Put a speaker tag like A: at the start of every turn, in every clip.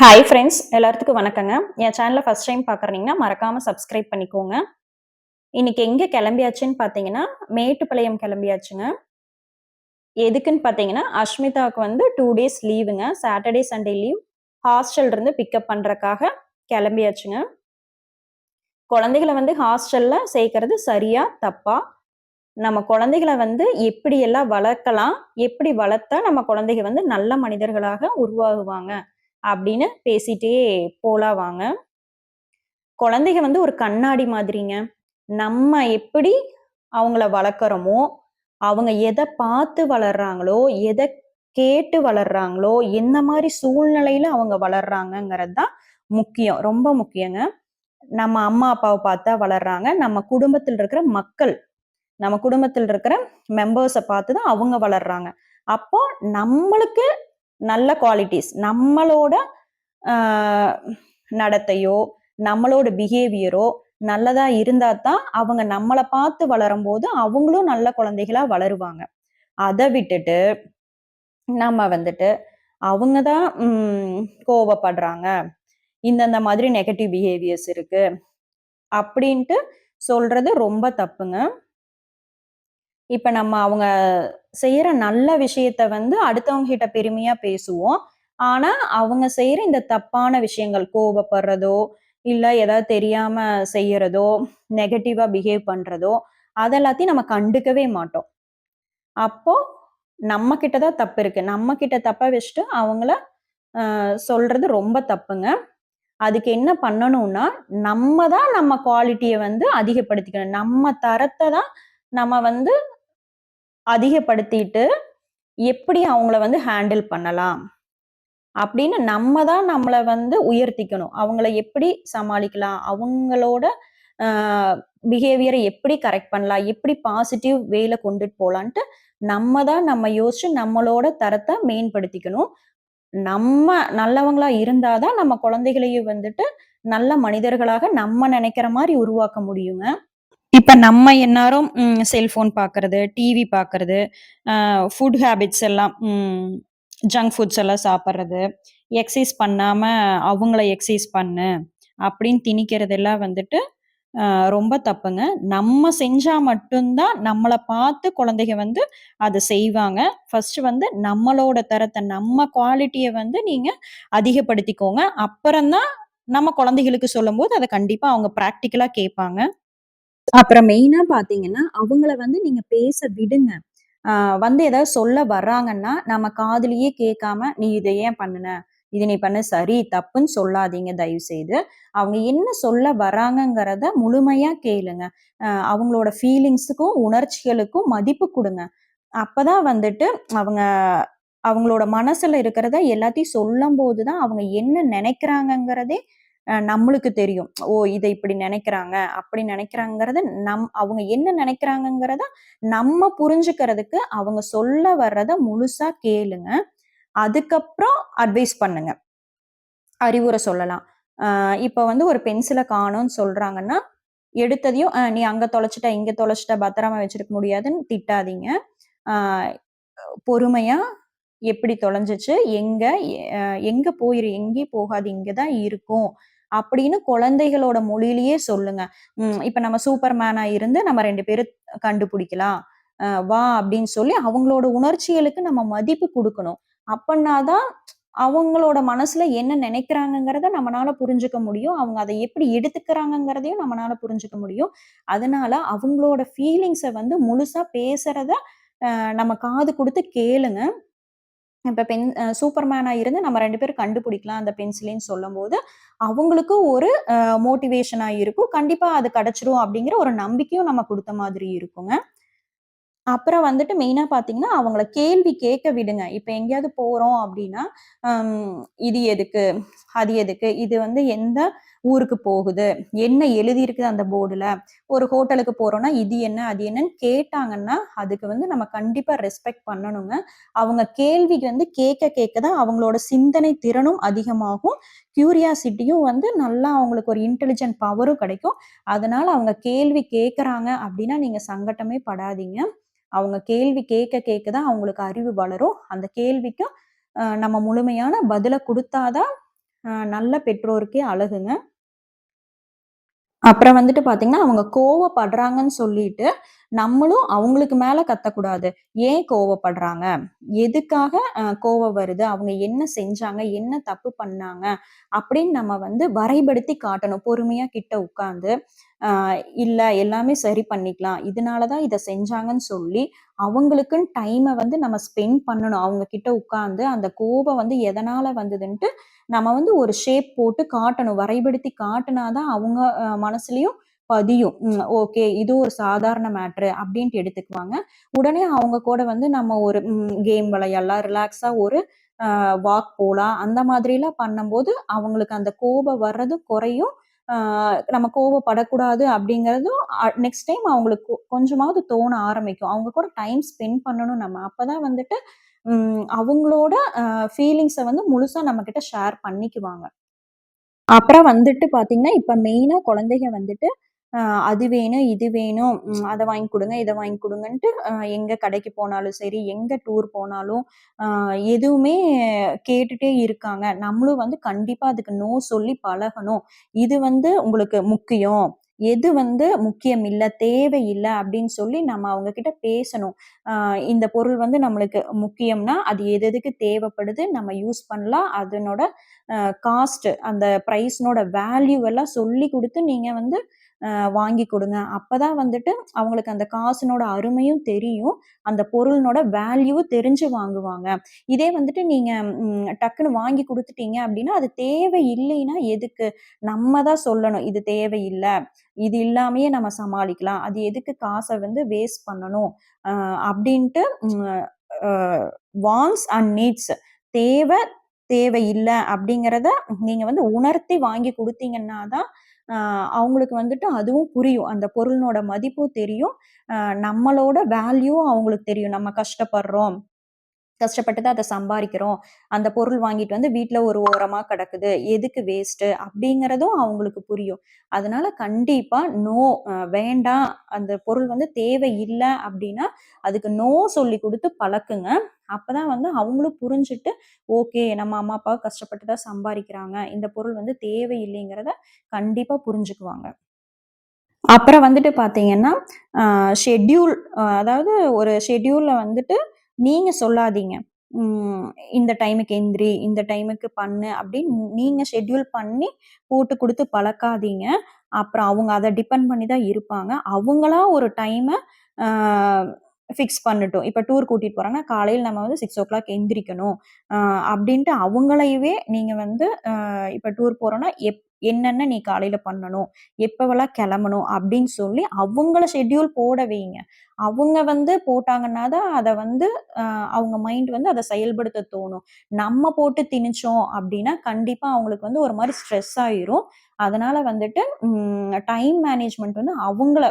A: Hi friends எல்லாத்துக்கும் வணக்கங்க. என் சேனலை ஃபஸ்ட் டைம் பார்க்குறீங்கன்னா மறக்காம சப்ஸ்கிரைப் பண்ணிக்கோங்க. இன்னைக்கு எங்கே கிளம்பியாச்சுன்னு பார்த்தீங்கன்னா மேட்டுப்பாளையம் கிளம்பியாச்சுங்க. எதுக்குன்னு பார்த்தீங்கன்னா அஷ்மிதாவுக்கு வந்து டூ டேஸ் லீவுங்க சாட்டர்டே சண்டே லீவ் ஹாஸ்டல் இருந்து பிக்கப் பண்ணுறக்காக கிளம்பியாச்சுங்க. குழந்தைகளை வந்து ஹாஸ்டலில் சேர்க்கறது சரியா தப்பா? நம்ம குழந்தைகளை வந்து எப்படியெல்லாம் வளர்க்கலாம்? எப்படி வளர்த்தா நம்ம குழந்தைங்க வந்து நல்ல மனிதர்களாக உருவாகுவாங்க? அப்படின்னு பேசிட்டே போலாம் வாங்க. குழந்தைங்க வந்து ஒரு கண்ணாடி மாதிரிங்க. நம்ம எப்படி அவங்கள வளர்க்குறோமோ அவங்க எதை பார்த்து வளர்றாங்களோ எதை கேட்டு வளர்றாங்களோ எந்த மாதிரி சூழ்நிலையில அவங்க வளர்றாங்கங்கிறது தான் முக்கியம் ரொம்ப முக்கியங்க. நம்ம அம்மா அப்பாவை பார்த்தா வளர்றாங்க. நம்ம குடும்பத்தில் இருக்கிற மக்கள் நம்ம குடும்பத்தில் இருக்கிற மெம்பர்ஸை பார்த்து தான் அவங்க வளர்றாங்க. அப்போ நம்மளுக்கு நல்ல குவாலிட்டிஸ் நம்மளோட நடத்தையோ நம்மளோட பிஹேவியரோ நல்லதா இருந்தா தான் அவங்க நம்மளை பார்த்து வளரும் போது அவங்களும் நல்ல குழந்தைகளா வளருவாங்க. அதை விட்டுட்டு நம்ம வந்துட்டு அவங்க தான் கோவப்படுறாங்க. இந்தந்த மாதிரி நெகட்டிவ் பிஹேவியர்ஸ் இருக்கு. அப்படின்ட்டு சொல்றது ரொம்ப தப்புங்க. இப்ப நம்ம அவங்க செய்யற நல்ல விஷயத்த வந்து அடுத்தவங்க கிட்ட பெருமையா பேசுவோம். ஆனா அவங்க செய்யற இந்த தப்பான விஷயங்கள் கோபப்படுறதோ இல்ல ஏதாவது தெரியாம செய்யறதோ நெகட்டிவா பிஹேவ் பண்றதோ அதெல்லாத்தையும் நம்ம கண்டுக்கவே மாட்டோம். அப்போ நம்ம கிட்ட தான் தப்பு இருக்கு. நம்ம கிட்ட தப்ப வச்சுட்டு அவங்கள சொல்றது ரொம்ப தப்புங்க. அதுக்கு என்ன பண்ணணும்னா நம்ம தான் நம்ம குவாலிட்டியை வந்து அதிகப்படுத்திக்கணும். நம்ம தரத்தை தான் நம்ம வந்து அதிகப்படுத்திட்டு எப்படி அவங்கள வந்து ஹேண்டில் பண்ணலாம்? அப்படின்னு நம்ம தான் நம்மளை வந்து உயர்த்திக்கணும். அவங்கள எப்படி சமாளிக்கலாம்? அவங்களோட பிஹேவியரை எப்படி கரெக்ட் பண்ணலாம்? எப்படி பாசிட்டிவ் வேல கொண்டுட்டு போகலான்ட்டு நம்ம தான் நம்ம யோசிச்சு நம்மளோட தரத்தை மேம்படுத்திக்கணும். நம்ம நல்லவங்களா இருந்தாதான் நம்ம குழந்தைகளையும் வந்துட்டு நல்ல மனிதர்களாக நம்ம நினைக்கிற மாதிரி உருவாக்க முடியுங்க. இப்ப நம்ம எல்லாரும் செல்போன் பாக்குறது டிவி பாக்குறது ஃபுட் ஹேபிட்ஸ் எல்லாம் ஜங்க் ஃபுட்ஸ் எல்லாம் சாப்பிட்றது எக்ஸசைஸ் பண்ணாம அவங்கள எக்ஸசைஸ் பண்ணு அப்படின்னு திணிக்கிறதெல்லாம் வந்துட்டு ரொம்ப தப்புங்க. நம்ம செஞ்சா மட்டும்தான் நம்மளை பார்த்து குழந்தைங்க வந்து அதை செய்வாங்க. ஃபர்ஸ்ட் வந்து நம்மளோட தரத்தை நம்ம குவாலிட்டியை வந்து நீங்க அதிகப்படுத்திக்கோங்க. அப்புறம்தான் நம்ம குழந்தைகளுக்கு சொல்லும்போது அதை கண்டிப்பா அவங்க ப்ராக்டிக்கலா கேட்பாங்க. அப்புறம் மெயினா பாத்தீங்கன்னா அவங்கள வந்து நீங்க பேச விடுங்க. வந்து ஏதாவது சொல்ல வர்றாங்கன்னா நம்ம காதுலயே கேட்காம நீ இதை ஏன் பண்ணுன? இது நீ பண்ண சரி தப்புன்னு சொல்லாதீங்க தயவு செய்து அவங்க என்ன சொல்ல வராங்கங்கிறத முழுமையா கேளுங்க. அவங்களோட ஃபீலிங்ஸுக்கும் உணர்ச்சிகளுக்கும் மதிப்பு கொடுங்க. அப்பதான் வந்துட்டு அவங்க அவங்களோட மனசுல இருக்கிறத எல்லாத்தையும் சொல்லும் போதுதான் அவங்க என்ன நினைக்கிறாங்கங்கிறதே நம்மளுக்கு தெரியும். ஓ இதை இப்படி நினைக்கிறாங்க அப்படி நினைக்கிறாங்கிறத நம் அவங்க என்ன நினைக்கிறாங்கங்கிறத நம்ம புரிஞ்சுக்கிறதுக்கு அவங்க சொல்ல வர்றத முழுசா கேளுங்க. அதுக்கப்புறம் அட்வைஸ் பண்ணுங்க. அறிவுரை சொல்லலாம். இப்போ இப்ப வந்து ஒரு பென்சிலை காணும்னு சொல்றாங்கன்னா எடுத்ததையும் நீ அங்க தொலைச்சிட்ட இங்க தொலைச்சிட்ட பத்திரமா வச்சிருக்க முடியாதுன்னு திட்டாதீங்க. பொறுமையா எப்படி தொலைஞ்சிச்சு? எங்க எங்க போயிரு எங்கேயும் போகாது இங்கதான் இருக்கும் அப்படின்னு குழந்தைகளோட மொழியிலேயே சொல்லுங்க. உம் இப்ப நம்ம சூப்பர் மேனா இருந்து நம்ம ரெண்டு பேரும் கண்டுபிடிக்கலாம். வா அப்படின்னு சொல்லி அவங்களோட உணர்ச்சிகளுக்கு நம்ம மதிப்பு கொடுக்கணும். அப்படின்னாதான் அவங்களோட மனசுல என்ன நினைக்கிறாங்கங்கிறத நம்மளால புரிஞ்சுக்க முடியும். அவங்க அதை எப்படி எடுத்துக்கிறாங்கங்கிறதையும் நம்மளால புரிஞ்சுக்க முடியும். அதனால அவங்களோட ஃபீலிங்ஸை வந்து முழுசா பேசுறத நம்ம காது கொடுத்து கேளுங்க. இப்போ பென் சூப்பர்மேனாக இருந்து நம்ம ரெண்டு பேரும் கண்டுபிடிக்கலாம் அந்த பென்சிலின்னு சொல்லும்போது அவங்களுக்கும் ஒரு மோட்டிவேஷனாக இருக்கும். கண்டிப்பாக அது கிடச்சிரும் அப்படிங்கிற ஒரு நம்பிக்கையும் நம்ம கொடுத்த மாதிரி இருக்குங்க. அப்புறம் வந்துட்டு மெயினாக பார்த்தீங்கன்னா அவங்கள கேள்வி கேட்க விடுங்க. இப்போ எங்கேயாவது போறோம் அப்படின்னா ஹம், இது எதுக்கு? அது எதுக்கு? இது வந்து எந்த ஊருக்கு போகுது என்ன எழுதியிருக்குது அந்த போர்டுல ஒரு ஹோட்டலுக்கு போறோம்னா இது என்ன அது என்னன்னு கேட்டாங்கன்னா அதுக்கு வந்து நம்ம கண்டிப்பா ரெஸ்பெக்ட் பண்ணணுங்க. அவங்க கேள்விக்கு வந்து கேட்க கேட்க தான் அவங்களோட சிந்தனை திறனும் அதிகமாகும். கியூரியாசிட்டியும் வந்து நல்லா அவங்களுக்கு ஒரு இன்டெலிஜென்ட் பவரும் கிடைக்கும். அதனால அவங்க கேள்வி கேட்குறாங்க அப்படின்னா நீங்க சங்கட்டமே படாதீங்க. அவங்க கேள்வி கேட்க கேட்க தான் அவங்களுக்கு அறிவு வளரும். அந்த கேள்விக்கும் நம்ம முழுமையான பதிலை கொடுத்தாதான் நல்ல பெற்றோருக்கே அழகுங்க. அப்புறம் வந்துட்டு பார்த்தீங்கன்னா, அவங்க கோவப்படுறாங்கன்னு சொல்லிட்டு, நம்மளும் அவங்களுக்கு மேல கத்தக்கூடாது. ஏன் கோவப்படுறாங்க? எதுக்காக கோவம் வருது? அவங்க என்ன செஞ்சாங்க? என்ன தப்பு பண்ணாங்க? அப்படின்னு நம்ம வந்து வரைபடுத்தி காட்டணும். பொறுமையா கிட்ட உட்காந்து இல்லை இல்ல எல்லாமே சரி பண்ணிக்கலாம். இதனால தான் இதை செஞ்சாங்கன்னு சொல்லி, அவங்களுக்குன்னு டைமை வந்து நம்ம ஸ்பெண்ட் பண்ணணும். அவங்க கிட்ட உட்காந்து அந்த கோபம் வந்து எதனால வந்ததுன்ட்டு, நம்ம வந்து ஒரு ஷேப் போட்டு காட்டணும். வரைபடுத்தி காட்டினாதான் அவங்க மனசுலயும் பதியும். ஓகே. இது ஒரு சாதாரண மேட்ரு அப்படின்ட்டு எடுத்துக்குவாங்க. உடனே அவங்க கூட வந்து நம்ம ஒரு கேம் விளையாடலாம். ரிலாக்ஸா ஒரு வாக் போலாம். அந்த மாதிரிலாம் பண்ணும்போது, அவங்களுக்கு அந்த கோபம் வர்றதும் குறையும். நம்ம கோவப்படக்கூடாது அப்படிங்கிறதும் அ நெக்ஸ்ட் டைம் அவங்களுக்கு கொஞ்சமாவது தோண ஆரம்பிக்கும். அவங்க கூட டைம் ஸ்பெண்ட் பண்ணணும் நம்ம. அப்பதான் வந்துட்டு அவங்களோட ஃபீலிங்ஸை வந்து முழுசாக நம்மக்கிட்ட ஷேர் பண்ணிக்குவாங்க. அப்புறம் வந்துட்டு பார்த்தீங்கன்னா, இப்போ மெயினாக குழந்தைங்க வந்துட்டு, அது வேணும், இது வேணும், அதை வாங்கி கொடுங்க இதை வாங்கி கொடுங்கன்ட்டு எங்கே கடைக்கு போனாலும் சரி, எங்கே டூர் போனாலும், எதுவுமே கேட்டுட்டே இருக்காங்க. நம்மளும் வந்து கண்டிப்பாக அதுக்கு நோ சொல்லி பழகணும். இது வந்து உங்களுக்கு முக்கியம். எது வந்து முக்கியம் இல்லை தேவை இல்லை அப்படின்னு சொல்லி நம்ம அவங்க கிட்ட பேசணும். இந்த பொருள் வந்து நம்மளுக்கு முக்கியம்னா, அது எது எதுக்கு தேவைப்படுது, நம்ம யூஸ் பண்ணலாம். அதனோட காஸ்ட் அந்த ப்ரைஸ்னோட வேல்யூ எல்லாம் சொல்லிக் கொடுத்து நீங்க வந்து வாங்கி அப்போ அப்பதான் வந்துட்டு அவங்களுக்கு அந்த காசினோட அருமையும் தெரியும். அந்த பொருளினோட வேல்யூவும் தெரிஞ்சு வாங்குவாங்க. இதே வந்துட்டு நீங்கள் டக்குன்னு வாங்கி கொடுத்துட்டீங்க அப்படின்னா அது தேவை இல்லைன்னா எதுக்கு? நம்ம தான் சொல்லணும். இது தேவையில்லை இது இல்லாமயே நம்ம சமாளிக்கலாம். அது எதுக்கு காசை வந்து வேஸ்ட் பண்ணணும்? அப்படின்ட்டு வாங்ஸ் அண்ட் நீட்ஸ் தேவை தேவையில்லை அப்படிங்கிறத நீங்க வந்து உணர்த்தி வாங்கி கொடுத்தீங்கன்னா தான், அவங்களுக்கு வந்துட்டு அதுவும் புரியும். அந்த பொருளினோட மதிப்பும் தெரியும். நம்மளோட வேல்யூவும் அவங்களுக்கு தெரியும். நம்ம கஷ்டப்படுறோம். கஷ்டப்பட்டு தான் அதை சம்பாதிக்கிறோம் அந்த பொருள் வாங்கிட்டு வந்து வீட்டில் ஒரு ஓரமா கிடக்குது. எதுக்கு வேஸ்ட்டு? அப்படிங்கிறதும் அவங்களுக்கு புரியும். அதனால கண்டிப்பா நோ வேண்டாம். அந்த பொருள் வந்து தேவை இல்லை அப்படின்னா, அதுக்கு நோ சொல்லிக் கொடுத்து பழக்குங்க. அப்பதான் வந்து அவங்களும் புரிஞ்சுட்டு, ஓகே நம்ம அம்மா, அப்பா கஷ்டப்பட்டு தான் சம்பாதிக்கிறாங்க இந்த பொருள் வந்து தேவையில்லைங்கிறத கண்டிப்பா புரிஞ்சுக்குவாங்க. அப்புறம் வந்துட்டு பார்த்தீங்கன்னா, ஷெட்யூல் அதாவது ஒரு ஷெட்யூல்ல வந்துட்டு நீங்கள் சொல்லாதீங்க. இந்த டைமுக்கு எந்திரி, இந்த டைமுக்கு பண்ணு அப்படின்னு நீங்கள் ஷெட்யூல் பண்ணி போட்டு கொடுத்து பழக்காதீங்க. அப்புறம் அவங்க அதை டிபெண்ட் பண்ணி தான் இருப்பாங்க. அவங்களா ஒரு டைமை ஃபிக்ஸ் பண்ணிட்டோம் இப்போ டூர் கூட்டிட்டு போகிறாங்கன்னா காலையில் நம்ம வந்து 6:00 எந்திரிக்கணும். அப்படின்ட்டு அவங்களையவே நீங்கள் வந்து இப்போ டூர் போகிறோன்னா எப் என்னென்ன நீ காலையில பண்ணணும்? எப்பவெல்லாம் கிளம்பணும் அப்படின்னு சொல்லி அவங்கள ஷெட்யூல் போட வைங்க. அவங்க வந்து போட்டாங்கன்னா தான் அதை வந்து அவங்க மைண்ட் வந்து அதை செயல்படுத்த தோணும். நம்ம போட்டு திணிச்சோம் அப்படின்னா, கண்டிப்பா அவங்களுக்கு வந்து ஒரு மாதிரி ஸ்ட்ரெஸ் ஆயிரும். அதனால வந்துட்டு டைம் மேனேஜ்மெண்ட் வந்து அவங்கள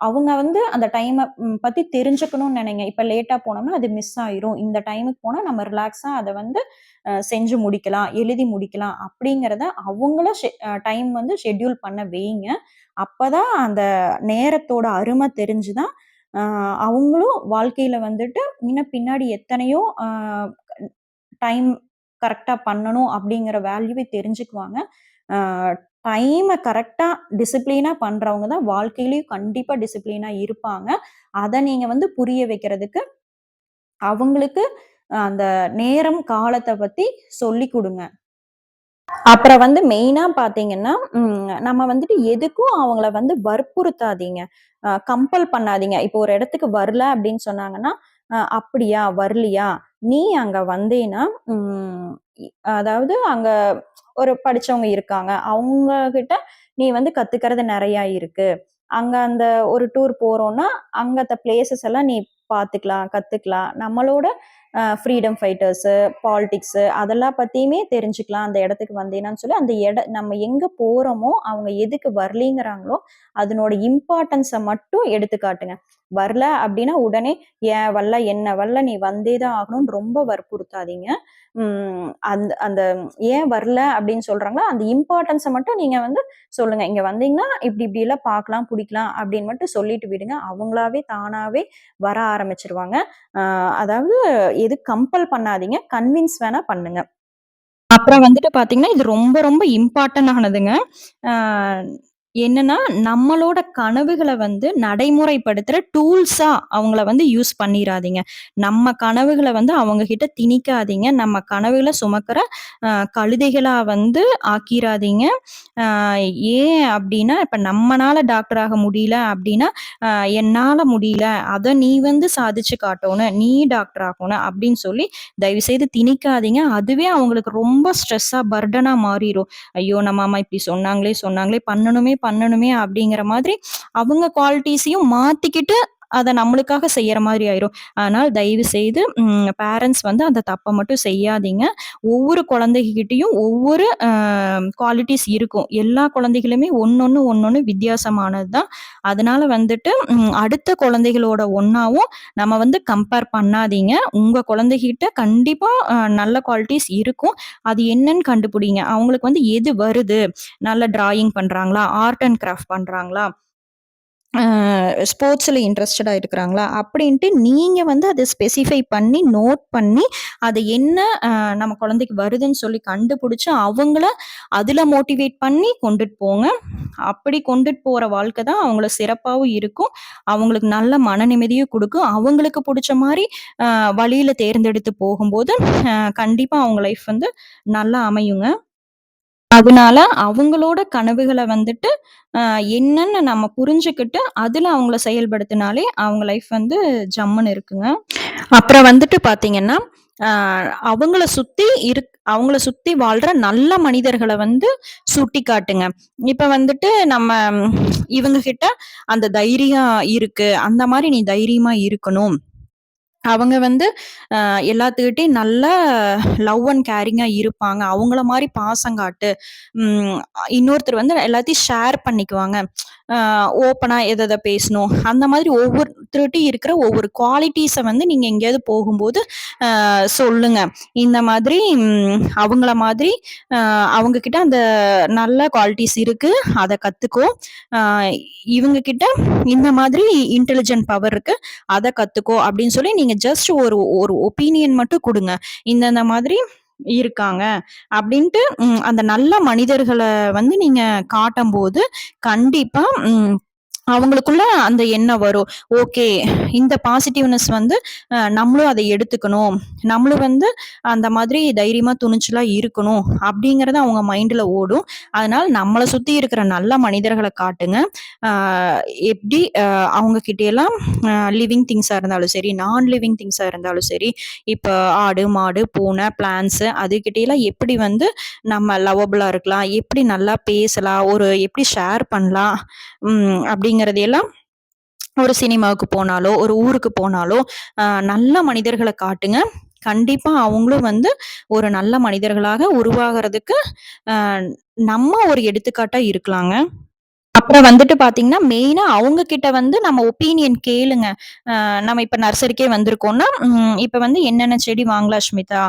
A: அவங்க வந்து அந்த டைமை பற்றி பத்தி தெரிஞ்சுக்கணும்னு நினைங்க இப்ப லேட்டா போனோம்னா, அது மிஸ் ஆயிரும். இந்த டைமுக்கு போனா நம்ம ரிலாக்ஸா அதை வந்து செஞ்சு முடிக்கலாம், எழுதி முடிக்கலாம் அப்படிங்கிறத அவங்கள ஷெ டைம் வந்து ஷெட்யூல் பண்ண வைங்க. அப்பதான் அந்த நேரத்தோட அருமை தெரிஞ்சு தான், அவங்களும் வாழ்க்கையில வந்துட்டு இன்னும் பின்னாடி எத்தனையோ டைம் கரெக்டாக பண்ணணும் அப்படிங்கிற வேல்யூவே தெரிஞ்சுக்குவாங்க. டைமை கரெக்டாக டிசிப்ளினாக பண்ணுறவங்க தான் வாழ்க்கையிலையும் கண்டிப்பாக டிசிப்ளினாக இருப்பாங்க. அதை நீங்கள் வந்து புரிய வைக்கிறதுக்கு, அவங்களுக்கு அந்த நேரம், காலத்தை பற்றி சொல்லிக் கொடுங்க அப்புறம் வந்து மெயினா பார்த்தீங்கன்னா, நம்ம வந்துட்டு எதுக்கும் அவங்கள வந்து வற்புறுத்தாதீங்க. கம்பல் பண்ணாதீங்க. இப்போ ஒரு இடத்துக்கு வரல அப்படின்னு சொன்னாங்கன்னா, "அப்படியா? வரலையா? நீ அங்க வந்தேன்னா, அதாவது அங்க ஒரு படிச்சவங்க இருக்காங்க. அவங்க கிட்ட நீ வந்து கத்துக்கிறது நிறையா இருக்கு. அங்க அந்த ஒரு டூர் போறோம்னா, அங்கத்த பிளேசஸ் எல்லாம் நீ பார்த்துக்கலாம், கத்துக்கலாம். நம்மளோட ஃப்ரீடம் ஃபைட்டர்ஸு, பாலிடிக்ஸு அதெல்லாம் பத்தியுமே தெரிஞ்சுக்கலாம். அந்த இடத்துக்கு வந்தீங்கன்னு சொல்லி, அந்த இட நம்ம எங்க போறோமோ, அவங்க எதுக்கு வரலைங்கிறாங்களோ, அதனோட இம்பார்ட்டன்ஸை மட்டும் எடுத்து காட்டுங்க. வரல அப்படின்னா உடனே "ஏன் வரல? என்ன வரல? நீ வந்தே தான் ஆகணும்னு" ரொம்ப வற்புறுத்தாதீங்க. அந்த அந்த ஏன் வரல அப்படின்னு சொல்றாங்களோ, அந்த இம்பார்ட்டன்ஸை மட்டும் நீங்க வந்து சொல்லுங்க. "இங்க வந்தீங்கன்னா, இப்படி எல்லாம் பார்க்கலாம், பிடிக்கலாம் அப்படின்னு மட்டும் சொல்லிட்டு விடுங்க. அவங்களாவே தானாவே வர ஆரம்பிச்சிருவாங்க அதாவது எது கம்பல் பண்ணாதீங்க. கன்வின்ஸ் வேணா பண்ணுங்க. அப்புறம் வந்துட்டு பாத்தீங்கன்னா இது ரொம்ப ரொம்ப இம்பார்ட்டன்ட் ஆனதுங்க. என்னன்னா, நம்மளோட கனவுகளை வந்து நடைமுறைப்படுத்துற டூல்ஸா அவங்கள வந்து யூஸ் பண்ணிடாதீங்க நம்ம கனவுகளை வந்து அவங்க கிட்ட திணிக்காதீங்க. நம்ம கனவுகளை சுமக்கிற கழுதைகளா வந்து ஆக்கிராதீங்க. ஏன் அப்படின்னா இப்ப நம்மனால டாக்டர் ஆக முடியல அப்படின்னா என்னால முடியல. அதை நீ வந்து சாதிச்சு காட்டணும் நீ டாக்டர் ஆகணும் அப்படின்னு சொல்லி தயவு செய்து திணிக்காதீங்க. அதுவே அவங்களுக்கு ரொம்ப ஸ்ட்ரெஸ்ஸா, பர்டனா மாறிடும் ஐயோ! நம்ம அம்மா இப்படி சொன்னாங்களே, சொன்னாங்களே பண்ணணுமே, பண்ணணுமே அப்படிங்கிற மாதிரி அவங்க குவாலிட்டிஸையும் மாத்திக்கிட்டு அதை நம்மளுக்காக செய்யற மாதிரி ஆயிரும். அதனால் தயவு செய்து பேரண்ட்ஸ் வந்து அந்த தப்பை மட்டும் செய்யாதீங்க. ஒவ்வொரு குழந்தைகிட்டையும் ஒவ்வொரு குவாலிட்டிஸ் இருக்கும். எல்லா குழந்தைகளுமே ஒண்ணொண்ணு, ஒண்ணொண்ணு வித்தியாசமானது தான். அதனால வந்துட்டு அடுத்த குழந்தைகளோட ஒன்றாவும் நம்ம வந்து கம்பேர் பண்ணாதீங்க. உங்க குழந்தைகிட்ட கண்டிப்பா நல்ல குவாலிட்டிஸ் இருக்கும். அது என்னன்னு கண்டுபிடிங்க. அவங்களுக்கு வந்து எது வருது? நல்ல டிராயிங் பண்றாங்களா? ஆர்ட் அண்ட் கிராஃப்ட் பண்றாங்களா? ஸ்போர்ட்ஸில் இன்ட்ரெஸ்டடாக இருக்கிறாங்களா? அப்படின்ட்டு நீங்கள் வந்து அதை ஸ்பெசிஃபை பண்ணி, நோட் பண்ணி, அது என்ன நம்ம குழந்தைக்கு வருதுன்னு சொல்லி கண்டுபிடிச்சு, அவங்கள அதில் மோட்டிவேட் பண்ணி கொண்டுட்டு போங்க. அப்படி கொண்டுட்டு போகிற வாழ்க்கை தான் அவங்கள சிறப்பாகவும் இருக்கும். அவங்களுக்கு நல்ல மன நிம்மதியும் கொடுக்கும் அவங்களுக்கு பிடிச்ச மாதிரி வழியில் தேர்ந்தெடுத்து போகும்போது, கண்டிப்பாக அவங்க லைஃப் வந்து நல்லா அமையுங்க. அதனால அவங்களோட கனவுகளை வந்துட்டு, என்னன்னு நம்ம புரிஞ்சுக்கிட்டு அதுல அவங்கள செயல்படுத்தினாலே, அவங்க லைஃப் வந்து ஜம்முன்னு இருக்குங்க. அப்புறம் வந்துட்டு பார்த்தீங்கன்னா, அவங்கள சுத்தி இருக் அவங்கள சுத்தி வாழ்ற நல்ல மனிதர்களை வந்து சுட்டி காட்டுங்க இப்ப வந்துட்டு நம்ம இவங்க கிட்ட அந்த தைரியம் இருக்கு. அந்த மாதிரி நீ தைரியமா இருக்கணும். அவங்க வந்து எல்லாத்துக்கிட்டையும் நல்லா லவ் அண்ட் கேரிங்காக இருப்பாங்க. அவங்கள மாதிரி பாசங்காட்டு இன்னொருத்தர் வந்து எல்லாத்தையும் ஷேர் பண்ணிக்குவாங்க. ஓப்பனாக எதை எதை பேசணும். அந்த மாதிரி ஒவ்வொருத்தர்ட்டயும் இருக்கிற ஒவ்வொரு குவாலிட்டிஸை வந்து நீங்கள் எங்கேயாவது போகும்போது சொல்லுங்க. இந்த மாதிரி அவங்கள மாதிரி அவங்க கிட்ட அந்த நல்ல குவாலிட்டிஸ் இருக்கு. அதை கற்றுக்கோ இவங்க கிட்ட இந்த மாதிரி இன்டெலிஜென்ட் பவர் இருக்கு. அதை கற்றுக்கோ அப்படின்னு சொல்லி நீங்கள் ஜஸ்ட் ஒரு ஒரு ஒப்பீனியன் மட்டும் கொடுங்க இந்தந்த மாதிரி இருக்காங்க. அப்படின்ட்டு அந்த நல்ல மனிதர்களை வந்து நீங்க காட்டம்போது, கண்டிப்பா அவங்களுக்குள்ள அந்த எண்ணம் வரும். ஓகே இந்த பாசிட்டிவ்னஸ் வந்து நம்மளும் அதை எடுத்துக்கணும். நம்மளும் வந்து அந்த மாதிரி தைரியமா, துணிச்சலா இருக்கணும். அப்படிங்கறத அவங்க மைண்ட்ல ஓடும். அதனால நம்மளை சுத்தி இருக்கிற நல்ல மனிதர்களை காட்டுங்க. எப்படி அவங்க கிட்டயெல்லாம் லிவிங் திங்ஸா இருந்தாலும் சரி, நான் லிவிங் திங்ஸா இருந்தாலும் சரி, இப்போ ஆடு, மாடு, பூனை, பிளான்ட்ஸ் அதுகிட்டயெல்லாம் எப்படி வந்து நம்ம லவபிளா இருக்கலாம்? எப்படி நல்லா பேசலாம்? ஒரு எப்படி ஷேர் பண்ணலாம்? ம் அப்படிங்கிறதையெல்லாம் ஒரு சினிமாவுக்கு போனாலோ, ஒரு ஊருக்கு போனாலோ, நல்ல மனிதர்களை காட்டுங்க. கண்டிப்பா அவங்களும் வந்து ஒரு நல்ல மனிதர்களாக உருவாகிறதுக்கு நம்ம ஒரு எடுத்துக்காட்டா இருக்கலாங்க. அப்புறம் வந்துட்டு பார்த்தீங்கன்னா, மெயினா அவங்க கிட்ட வந்து நம்ம ஒப்பீனியன் கேளுங்க. நம்ம இப்ப நர்சரிக்கே வந்திருக்கோம்னா, இப்ப வந்து என்னென்ன செடி வாங்கலாம் ஸ்மிதா?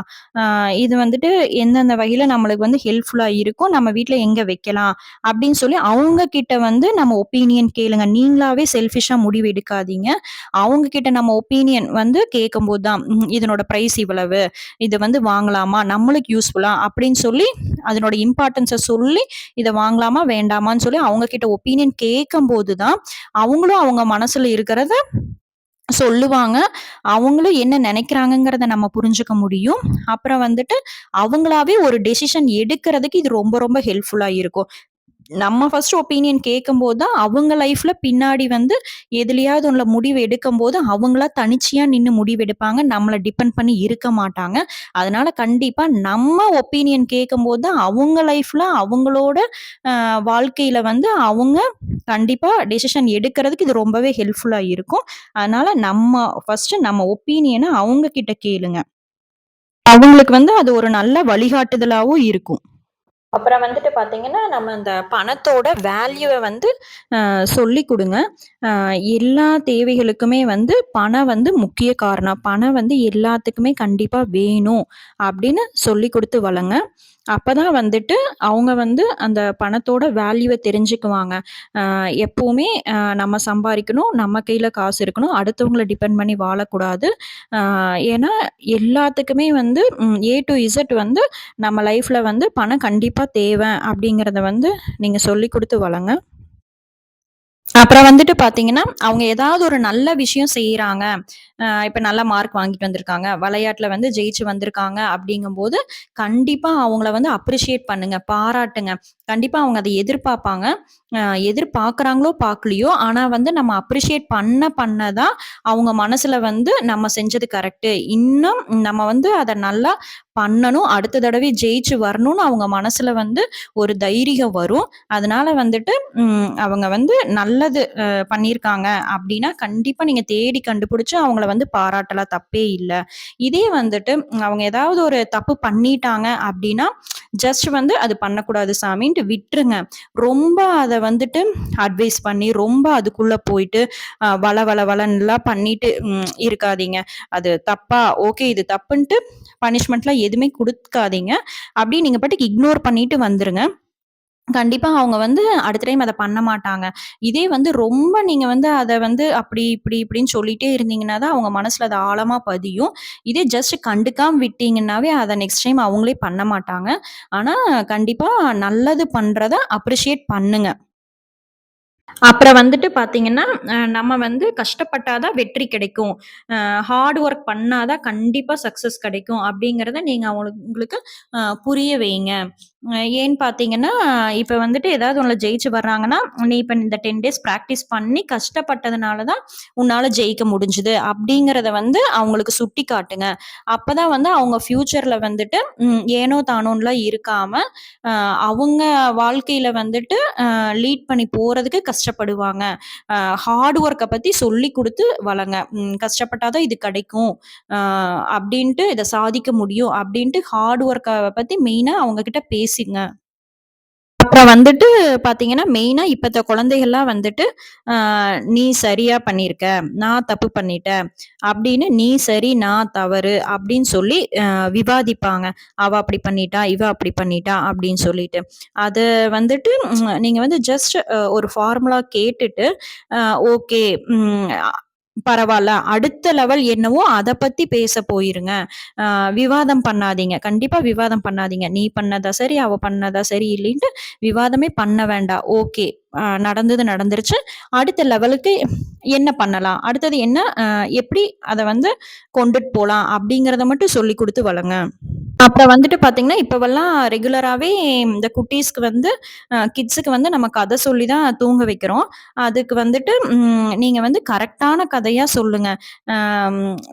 A: இது வந்துட்டு எந்தெந்த வகையில நம்மளுக்கு வந்து ஹெல்ப்ஃபுல்லா இருக்கும்? நம்ம வீட்டுல எங்க வைக்கலாம்? அப்படின்னு சொல்லி அவங்க கிட்ட வந்து நம்ம ஒப்பீனியன் கேளுங்க. நீங்களாவே செல்ஃபிஷா முடிவு எடுக்காதீங்க. அவங்க கிட்ட நம்ம ஒப்பீனியன் வந்து கேட்கும்போது தான், இதனோட பிரைஸ் இவ்வளவு. இது வந்து வாங்கலாமா? நம்மளுக்கு யூஸ்ஃபுல்லா? அப்படின்னு சொல்லி அதனோட இம்பார்ட்டன்ஸை சொல்லி, இதை வாங்கலாமா? வேண்டாமான்னு சொல்லி அவங்க கிட்ட ஒப்பீனியன் கேட்கும் போது தான், அவங்களும் அவங்க மனசுல இருக்கிறத சொல்லுவாங்க. அவங்களும் என்ன நினைக்கிறாங்கங்கிறத நம்ம புரிஞ்சுக்க முடியும். அப்புறம் வந்துட்டு அவங்களாவே ஒரு டெசிஷன் எடுக்கிறதுக்கு இது ரொம்ப ரொம்ப ஹெல்ப்ஃபுல்லா இருக்கும். நம்ம ஃபர்ஸ்ட் ஒப்பீனியன் கேட்கும்போது தான், அவங்க லைஃப்ல பின்னாடி வந்து எதுலையாவது உள்ள முடிவு எடுக்கும்போது, அவங்களா தனிச்சையா நின்று முடிவு எடுப்பாங்க. நம்மள டிபெண்ட் பண்ணி இருக்க மாட்டாங்க. அதனால கண்டிப்பா நம்ம ஒப்பீனியன் கேட்கும்போது தான், அவங்க லைஃப்ல அவங்களோட வாழ்க்கையில வந்து அவங்க கண்டிப்பா டெசிஷன் எடுக்கிறதுக்கு இது ரொம்பவே ஹெல்ப்ஃபுல்லா இருக்கும். அதனால நம்ம ஃபர்ஸ்ட் நம்ம ஒப்பீனியனை அவங்க கிட்ட கேளுங்க. அவங்களுக்கு வந்து அது ஒரு நல்ல வழிகாட்டுதலாகவும் இருக்கும். அப்புறம் வந்துட்டு பார்த்தீங்கன்னா, நம்ம அந்த பணத்தோட வேல்யூவை வந்து சொல்லி சொல்லிக் எல்லா தேவைகளுக்குமே வந்து பணம் வந்து முக்கிய காரணம். பணம் வந்து எல்லாத்துக்குமே கண்டிப்பாக வேணும் அப்படின்னு சொல்லிக் கொடுத்து வளங்க. அப்பதான் வந்துட்டு அவங்க வந்து அந்த பணத்தோட வேல்யூவை தெரிஞ்சுக்குவாங்க. எப்போவுமே எப்பவுமே நம்ம சம்பாதிக்கணும் நம்ம கையில் காசு இருக்கணும், அடுத்தவங்கள டிபெண்ட் பண்ணி வாழக்கூடாது. ஏன்னா எல்லாத்துக்குமே வந்து ஏ டு இசட் வந்து நம்ம லைஃப்பில் வந்து பணம் கண்டிப்பாக தேவை அப்படிங்கிறத வந்து நீங்கள் சொல்லிக் கொடுத்து வளங்க. அப்புறம் வந்துட்டு பார்த்தீங்கன்னா, அவங்க ஏதாவது ஒரு நல்ல விஷயம் செய்யறாங்க இப்ப நல்ல மார்க் வாங்கிட்டு வந்திருக்காங்க. விளையாட்டுல வந்து ஜெயிச்சு வந்திருக்காங்க அப்படிங்கும்போது, கண்டிப்பா அவங்கள வந்து அப்ரிஷியேட் பண்ணுங்க. பாராட்டுங்க. கண்டிப்பா அவங்க அதை எதிர்பார்ப்பாங்க. எதிர்பார்க்குறாங்களோ, பார்க்கலையோ, ஆனா வந்து நம்ம அப்ரிஷியேட் பண்ண பண்ணதான் அவங்க மனசுல வந்து நம்ம செஞ்சது கரெக்ட்டு. இன்னும் நம்ம வந்து அதை நல்லா பண்ணணும். அடுத்த தடவை ஜெயிச்சு வரணும்னு அவங்க மனசுல வந்து ஒரு தைரியம் வரும். அதனால வந்துட்டு அவங்க வந்து நல்ல நல்லது பண்ணியிருக்காங்க அப்படின்னா கண்டிப்பாக நீங்கள் தேடி கண்டுபிடிச்சு அவங்கள வந்து பாராட்டலாம். தப்பே இல்லை இதே வந்துட்டு அவங்க ஏதாவது ஒரு தப்பு பண்ணிட்டாங்க அப்படின்னா ஜஸ்ட் வந்து அது பண்ணக்கூடாது சாமின்ட்டு விட்டுருங்க. ரொம்ப அதை வந்துட்டு அட்வைஸ் பண்ணி, ரொம்ப அதுக்குள்ளே போயிட்டு வள வள வளன்லாம் பண்ணிட்டு இருக்காதீங்க. அது தப்பா, ஓகே இது தப்புன்ட்டு பனிஷ்மெண்ட்லாம் எதுவுமே கொடுக்காதீங்க அப்படி நீங்கள் பாட்டுக்கு இக்னோர் பண்ணிட்டு வந்துருங்க. கண்டிப்பா அவங்க வந்து அடுத்த டைம் அதை பண்ண மாட்டாங்க. இதே வந்து ரொம்ப நீங்க வந்து அதை வந்து அப்படி, இப்படி, இப்படின்னு சொல்லிட்டே இருந்தீங்கன்னா தான் அவங்க மனசுல அது ஆழமா பதியும். இதே ஜஸ்ட் கண்டுக்காம விட்டீங்கன்னாவே அதை நெக்ஸ்ட் டைம் அவங்களே பண்ண மாட்டாங்க. ஆனா கண்டிப்பா நல்லது பண்றத அப்ரிஷியேட் பண்ணுங்க. அப்புறம் வந்துட்டு பார்த்தீங்கன்னா, நம்ம வந்து கஷ்டப்பட்டாதான் வெற்றி கிடைக்கும். ஹார்ட் ஒர்க் பண்ணாதான் கண்டிப்பா சக்சஸ் கிடைக்கும். அப்படிங்கிறத நீங்க அவங்களுக்கு உங்களுக்கு புரிய வைங்க. ஏன்னு பார்த்தீங்கன்னா, இப்போ வந்துட்டு ஏதாவது உன்னை ஜெயிச்சு வர்றாங்கன்னா, "நீ இப்போ இந்த 10 டேஸ் ப்ராக்டிஸ் பண்ணி கஷ்டப்பட்டதுனால தான் உன்னால் ஜெயிக்க முடிஞ்சுது அப்படிங்கிறத வந்து அவங்களுக்கு சுட்டி காட்டுங்க அப்போ தான் வந்து அவங்க ஃப்யூச்சரில் வந்துட்டு ஏனோ தானோன்லாம் இருக்காமல் அவங்க வாழ்க்கையில் வந்துட்டு லீட் பண்ணி போகிறதுக்கு கஷ்டப்படுவாங்க. ஹார்ட் ஒர்க்கை பற்றி சொல்லிக் கொடுத்து வளங்க. கஷ்டப்பட்டால் தான் இது கிடைக்கும். அப்படின்ட்டு இதை சாதிக்க முடியும் அப்படின்ட்டு ஹார்ட் ஒர்க்கை பற்றி மெயினாக அவங்கக்கிட்ட பேச பேசுங்க. அப்புறம் வந்துட்டு பார்த்தீங்கன்னா, மெயினாக இப்போத்த குழந்தைகள்லாம் வந்துட்டு, "நீ சரியாக பண்ணியிருக்க. நான் தப்பு பண்ணிட்டேன்." அப்படின்னு "நீ சரி, நான் தவறு" அப்படின்னு சொல்லி விவாதிப்பாங்க. அவள் அப்படி பண்ணிட்டா, இவ அப்படி பண்ணிட்டா" அப்படின்னு சொல்லிட்டு. அது வந்துட்டு நீங்கள் வந்து ஜஸ்ட் ஒரு ஃபார்முலா கேட்டுட்டு, ஓகே, பரவாயில்ல அடுத்த லெவல் என்னவோ அதை பத்தி பேச போயிருங்க. விவாதம் பண்ணாதீங்க. கண்டிப்பா விவாதம் பண்ணாதீங்க. "நீ பண்ணதா சரி, அவ பண்ணதா சரி" இல்லைன்ட்டு விவாதமே பண்ண வேண்டாம். ஓகே. நடந்தது நடந்துருச்சு. அடுத்த லெவலுக்கு என்ன பண்ணலாம்? அடுத்தது என்ன எப்படி அதை வந்து கொண்டுட்டு போலாம்? அப்படிங்கிறத மட்டும் சொல்லிக் கொடுத்து வளங்க. அப்புறம் வந்துட்டு பார்த்தீங்கன்னா, இப்போவெல்லாம் ரெகுலராகவே இந்த குட்டீஸ்க்கு வந்து கிட்ஸுக்கு வந்து நம்ம கதை சொல்லி தான் தூங்க வைக்கிறோம். அதுக்கு வந்துட்டு நீங்கள் வந்து கரெக்டான கதையாக சொல்லுங்கள்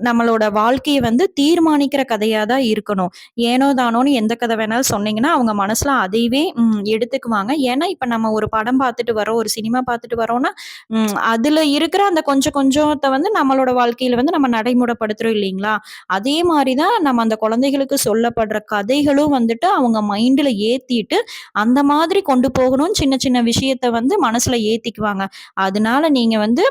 A: நம்மளோட வாழ்க்கையை வந்து தீர்மானிக்கிற கதையாக தான் இருக்கணும். ஏனோ தானோன்னு எந்த கதை வேணாலும் சொன்னீங்கன்னா, அவங்க மனசில் அதையவே எடுத்துக்குவாங்க. ஏன்னா, இப்போ நம்ம ஒரு படம் பார்த்துட்டு வரோம், ஒரு சினிமா பார்த்துட்டு வரோம்னா, அதில் இருக்கிற அந்த கொஞ்சம் கொஞ்சத்தை வந்து நம்மளோட வாழ்க்கையில் வந்து நம்ம நடைமுறைப்படுத்துகிறோம் இல்லைங்களா? அதே மாதிரி தான் நம்ம அந்த குழந்தைகளுக்கு சொல்ல சொல்லப்படுற கதைகளும் வந்துட்டு அவங்க மைண்டில் ஏற்றிட்டு அந்த மாதிரி கொண்டு போகணும்னு சின்ன சின்ன விஷயத்த வந்து மனசில் ஏற்றிக்குவாங்க அதனால நீங்கள் வந்து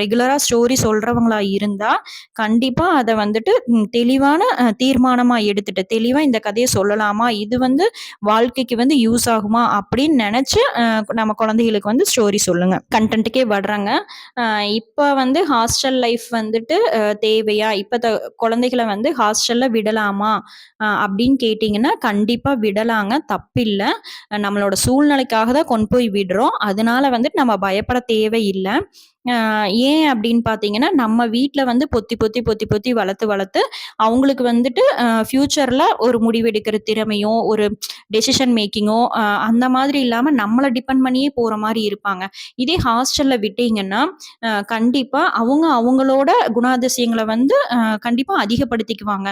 A: ரெகுலராக ஸ்டோரி சொல்கிறவங்களா இருந்தால் கண்டிப்பாக அதை வந்துட்டு தெளிவான தீர்மானமாக எடுத்துட்டு, தெளிவாக இந்த கதையை சொல்லலாமா? இது வந்து வாழ்க்கைக்கு வந்து யூஸ் ஆகுமா? அப்படின்னு நினச்சி நம்ம குழந்தைகளுக்கு வந்து ஸ்டோரி சொல்லுங்க. கன்டென்ட்டுக்கே வர்றாங்க. இப்போ வந்து ஹாஸ்டல் லைஃப் வந்துட்டு தேவையா? இப்போ த வந்து ஹாஸ்டல்ல விடலாமா? அப்படின்னு கேட்டிங்கன்னா கண்டிப்பா விடலாங்க. தப்பில்லை நம்மளோட சூழ்நிலைக்காக தான் கொண்டு போய் விடுறோம். அதனால வந்துட்டு நம்ம பயப்பட தேவையில்லை ஏன் அப்படின்னு பார்த்தீங்கன்னா, நம்ம வீட்டில் வந்து பொத்தி, பொத்தி, பொத்தி, பொத்தி வளர்த்து, வளர்த்து அவங்களுக்கு வந்துட்டு ஃப்யூச்சரில் ஒரு முடிவெடுக்கிற திறமையோ, ஒரு டெசிஷன் மேக்கிங்கோ அந்த மாதிரி இல்லாமல் நம்மளை டிபெண்ட் பண்ணியே போகிற மாதிரி இருப்பாங்க. இதே ஹாஸ்டலில் விட்டீங்கன்னா, கண்டிப்பாக அவங்க அவங்களோட குணாதிசயங்களை வந்து கண்டிப்பாக அதிகப்படுத்திக்குவாங்க.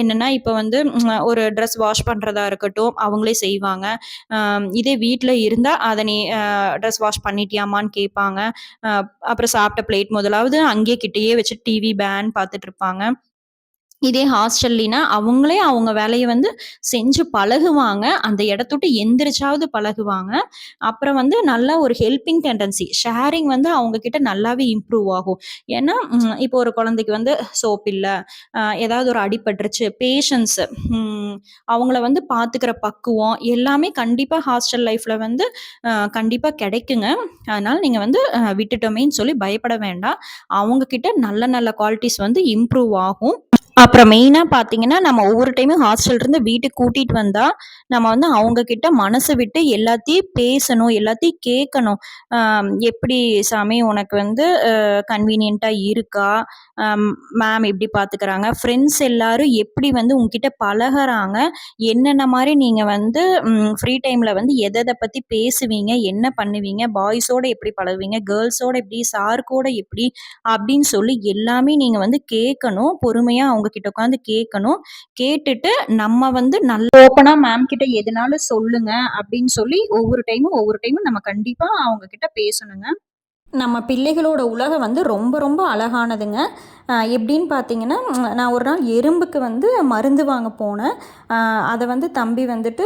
A: என்னென்னா இப்போ வந்து ஒரு ட்ரெஸ் வாஷ் பண்ணுறதா இருக்கட்டும், அவங்களே செய்வாங்க. இதே வீட்டில் இருந்தால் அதை நீ ட்ரெஸ் வாஷ் பண்ணிட்டியாமான்னு கேட்பாங்க. அப்புறம் சாப்பிட்ட பிளேட் முதலாவது அங்கேயே கிட்டயே வச்சு டிவி பேன் பார்த்துட்டு இருப்பாங்க. இதே ஹாஸ்டல்லினா அவங்களே அவங்க வேலையை வந்து செஞ்சு பழகுவாங்க. அந்த இடத்துட்டு எந்திரிச்சாவது பழகுவாங்க. அப்புறம் வந்து நல்லா ஒரு ஹெல்பிங் டெண்டன்சி ஷேரிங் வந்து அவங்க கிட்ட நல்லாவே இம்ப்ரூவ் ஆகும். ஏன்னா இப்போ ஒரு குழந்தைக்கு வந்து சோப் இல்லை ஏதாவது ஒரு அடிபட்டுருச்சு பேஷன்ஸ் அவங்கள வந்து பார்த்துக்கிற பக்குவம் எல்லாமே கண்டிப்பாக ஹாஸ்டல் லைஃப்பில் வந்து கண்டிப்பாக கிடைக்குங்க. அதனால் நீங்கள் வந்து விட்டுட்டோமேன்னு சொல்லி பயப்பட வேண்டாம். அவங்கக்கிட்ட நல்ல நல்ல குவாலிட்டிஸ் வந்து இம்ப்ரூவ் ஆகும். அப்புறம் மெயினாக பார்த்தீங்கன்னா நம்ம ஒவ்வொரு டைமும் ஹாஸ்டல்லேருந்து வீட்டுக்கு கூட்டிகிட்டு வந்தால் நம்ம வந்து அவங்கக்கிட்ட மனசை விட்டு எல்லாத்தையும் பேசணும் எல்லாத்தையும் கேட்கணும். எப்படி சாமி உனக்கு வந்து கன்வீனியண்ட்டாக இருக்கா? மேம் எப்படி பார்த்துக்கிறாங்க ஃப்ரெண்ட்ஸ் எல்லாரும் எப்படி வந்து உங்ககிட்ட பழகிறாங்க? என்னென்ன மாதிரி நீங்கள் வந்து ஃப்ரீ டைமில் வந்து எதை எதை பற்றி பேசுவீங்க? என்ன பண்ணுவீங்க? பாய்ஸோடு எப்படி பழகுவீங்க? கேர்ள்ஸோடு எப்படி? சார்க்கோட எப்படி? அப்படின்னு சொல்லி எல்லாமே நீங்கள் வந்து கேட்கணும். பொறுமையாக அவங்க கிட்ட உட்காந்து கேட்கணும். கேட்டுட்டு நம்ம வந்து நல்ல ஓப்பனா மேம் கிட்ட எதுனாலும் சொல்லுங்க அப்படின்னு சொல்லி ஒவ்வொரு டைமும் ஒவ்வொரு டைமும் நம்ம கண்டிப்பா அவங்க கிட்ட பேசணுங்க. நம்ம பிள்ளைகளோட உலகம் வந்து ரொம்ப ரொம்ப அழகானதுங்க. எப்படின்னு பார்த்தீங்கன்னா நான் ஒரு நாள் எறும்புக்கு வந்து மருந்து வாங்க போனேன். அதை வந்து தம்பி வந்துட்டு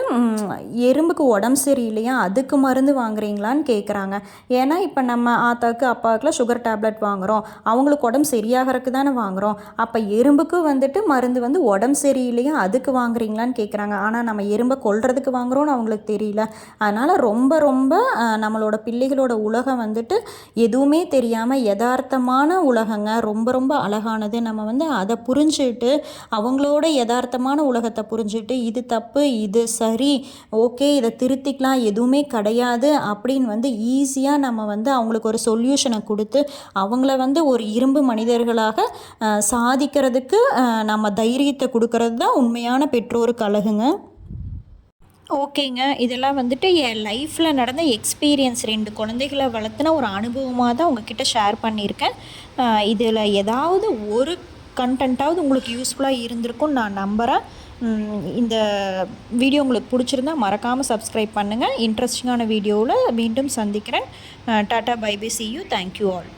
A: எறும்புக்கு உடம்பு சரியில்லையா அதுக்கு மருந்து வாங்குறீங்களான்னு கேட்குறாங்க ஏன்னா இப்போ நம்ம ஆத்தாவுக்கு அப்பாவுக்குலாம் சுகர் டேப்லெட் வாங்குகிறோம் அவங்களுக்கு உடம்பு சரியாகிறதுக்கு தானே வாங்குகிறோம் அப்போ எறும்புக்கு வந்துட்டு மருந்து வந்து உடம்பு சரியில்லையா அதுக்கு வாங்குறீங்களான்னு கேட்குறாங்க ஆனால் நம்ம எறும்பை கொள்றதுக்கு வாங்குகிறோன்னு அவங்களுக்கு தெரியல. அதனால் ரொம்ப ரொம்ப நம்மளோட பிள்ளைகளோட உலகம் வந்துட்டு எதுவுமே தெரியாமல் யதார்த்தமான உலகங்க. ரொம்ப ரொம்ப அழகானது. நம்ம வந்து அதை புரிஞ்சுட்டு அவங்களோட யதார்த்தமான உலகத்தை புரிஞ்சுட்டு இது தப்பு இது சரி ஓகே இதை திருத்திக்கலாம் எதுவுமே கிடையாது அப்படின்னு வந்து ஈஸியாக நம்ம வந்து அவங்களுக்கு ஒரு சொல்யூஷனை கொடுத்து அவங்கள வந்து ஒரு இரும்பு மனிதர்களாக சாதிக்கிறதுக்கு நம்ம தைரியத்தை கொடுக்கறது தான் உண்மையான பெற்றோருக்கு அழகுங்க. ஓகேங்க. இதெல்லாம் வந்துட்டு என் லைஃப்பில் நடந்த எக்ஸ்பீரியன்ஸ். ரெண்டு குழந்தைகளை வளர்த்துன ஒரு அனுபவமாக தான் உங்ககிட்ட ஷேர் பண்ணியிருக்கேன். இதில் ஏதாவது ஒரு கண்டென்ட்டாவது உங்களுக்கு யூஸ்ஃபுல்லாக இருந்திருக்கும்னு நான் நம்புகிறேன் இந்த வீடியோ உங்களுக்கு பிடிச்சிருந்தா மறக்காமல் சப்ஸ்கிரைப் பண்ணுங்கள் இன்ட்ரெஸ்டிங்கான வீடியோவில் மீண்டும் சந்திக்கிறேன். Tata bye bye see you thank you all